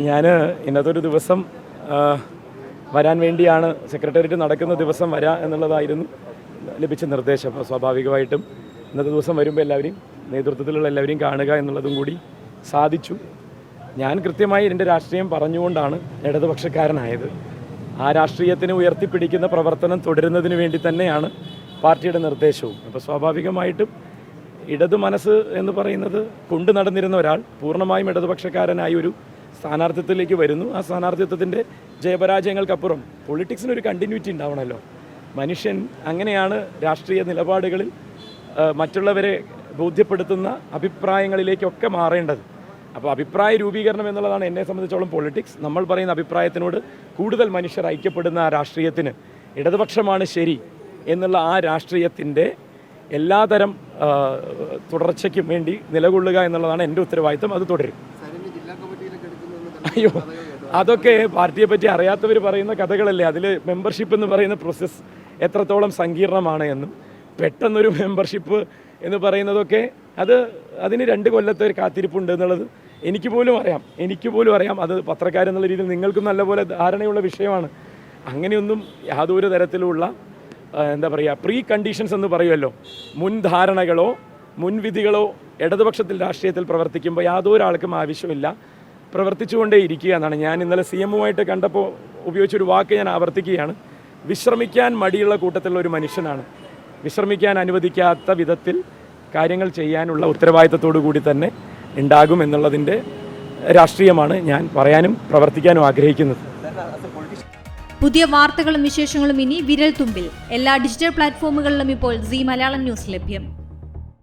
ഞാൻ ഇന്നത്തെ ഒരു ദിവസം വരാൻ വേണ്ടിയാണ് സെക്രട്ടേറിയറ്റ് നടക്കുന്ന ദിവസം വരാ എന്നുള്ളതായിരുന്നു ലഭിച്ച നിർദ്ദേശം. അപ്പോൾ സ്വാഭാവികമായിട്ടും ഇന്നത്തെ ദിവസം വരുമ്പോൾ എല്ലാവരെയും നേതൃത്വത്തിലുള്ള എല്ലാവരെയും കാണുക എന്നുള്ളതും കൂടി സാധിച്ചു. ഞാൻ കൃത്യമായി എന്റെ രാഷ്ട്രീയം പറഞ്ഞുകൊണ്ടാണ് ഇടതുപക്ഷക്കാരനായത്. ആ രാഷ്ട്രീയത്തിന് ഉയർത്തിപ്പിടിക്കുന്ന പ്രവർത്തനം തുടരുന്നതിന് വേണ്ടി തന്നെയാണ് പാർട്ടിയുടെ നിർദ്ദേശവും. അപ്പോൾ സ്വാഭാവികമായിട്ടും ഇടതു മനസ്സ് എന്ന് പറയുന്നത് കൊണ്ടു നടന്നിരുന്ന ഒരാൾ പൂർണമായും ഇടതുപക്ഷക്കാരനായ ഒരു സ്ഥാനാർത്ഥിത്വത്തിലേക്ക് വരുന്നു. ആ സ്ഥാനാർത്ഥിത്വത്തിന്റെ ജയപരാജയങ്ങൾക്കപ്പുറം പൊളിറ്റിക്സിന് ഒരു കണ്ടിന്യൂറ്റി ഉണ്ടാവണമല്ലോ മനുഷ്യൻ അങ്ങനെയാണ് രാഷ്ട്രീയ നിലപാടുകളിൽ മറ്റുള്ളവരെ ബോധ്യപ്പെടുത്തുന്ന അഭിപ്രായങ്ങളിലേക്കൊക്കെ മാറേണ്ടത്. അപ്പോൾ അഭിപ്രായ രൂപീകരണം എന്നുള്ളതാണ് എന്നെ സംബന്ധിച്ചോളം പൊളിറ്റിക്സ് നമ്മൾ പറയുന്ന അഭിപ്രായത്തിനോട് കൂടുതൽ മനുഷ്യർ ഐക്യപ്പെടുന്ന ആ രാഷ്ട്രീയത്തിന് ഇടതുപക്ഷമാണ് ശരി എന്നുള്ള ആ രാഷ്ട്രീയത്തിന്റെ എല്ലാതരം തുടർച്ചയ്ക്കും വേണ്ടി നിലകൊള്ളുക എന്നുള്ളതാണ് എന്റെ ഉത്തരവാദിത്തം. അത് തുടരും. അയ്യോ അതൊക്കെ പാർട്ടിയെ പറ്റി അറിയാത്തവർ പറയുന്ന കഥകളല്ലേ? അതിൽ മെമ്പർഷിപ്പ് എന്ന് പറയുന്ന പ്രോസസ്സ് എത്രത്തോളം സങ്കീർണമാണ് എന്നും പെട്ടെന്നൊരു മെമ്പർഷിപ്പ് എന്ന് പറയുന്നതൊക്കെ അത് അതിന് രണ്ട് കൊല്ലത്തെ ഒരു കാത്തിരിപ്പുണ്ട് എന്നുള്ളത് എനിക്ക് പോലും അറിയാം. എനിക്ക് പോലും അറിയാം. അത് പത്രക്കാരെന്നുള്ള രീതിയിൽ നിങ്ങൾക്കും നല്ലപോലെ ധാരണയുള്ള വിഷയമാണ്. അങ്ങനെയൊന്നും യാതൊരു തരത്തിലുള്ള എന്താ പറയുക പ്രീ കണ്ടീഷൻസ് എന്ന് പറയുമല്ലോ. മുൻധാരണകളോ മുൻവിധികളോ ഇടതുപക്ഷത്തിൽ രാഷ്ട്രീയത്തിൽ പ്രവർത്തിക്കുമ്പോൾ യാതൊരാൾക്കും ആവശ്യമില്ല. പ്രവർത്തിച്ചുകൊണ്ടേ ഇരിക്കുക എന്നാണ് ഞാൻ ഇന്നലെ സി എമ്മുമായിട്ട് കണ്ടപ്പോൾ ഉപയോഗിച്ചൊരു വാക്ക് ഞാൻ ആവർത്തിക്കുകയാണ്. വിശ്രമിക്കാൻ മടിയുള്ള കൂട്ടത്തിലുള്ള ഒരു മനുഷ്യനാണ്. വിശ്രമിക്കാൻ അനുവദിക്കാത്ത വിധത്തിൽ കാര്യങ്ങൾ ചെയ്യാനുള്ള ഉത്തരവാദിത്തത്തോടു കൂടി തന്നെ ഉണ്ടാകും എന്നുള്ളതിന്റെ രാഷ്ട്രീയമാണ് ഞാൻ പറയാനും പ്രവർത്തിക്കാനും ആഗ്രഹിക്കുന്നത്. പുതിയ വാർത്തകളും വിശേഷങ്ങളും ഇനി വിരൽ തുമ്പിൽ എല്ലാ ഡിജിറ്റൽ പ്ലാറ്റ്ഫോമുകളിലും ഇപ്പോൾ സി മലയാളം ന്യൂസ് ലഭ്യം.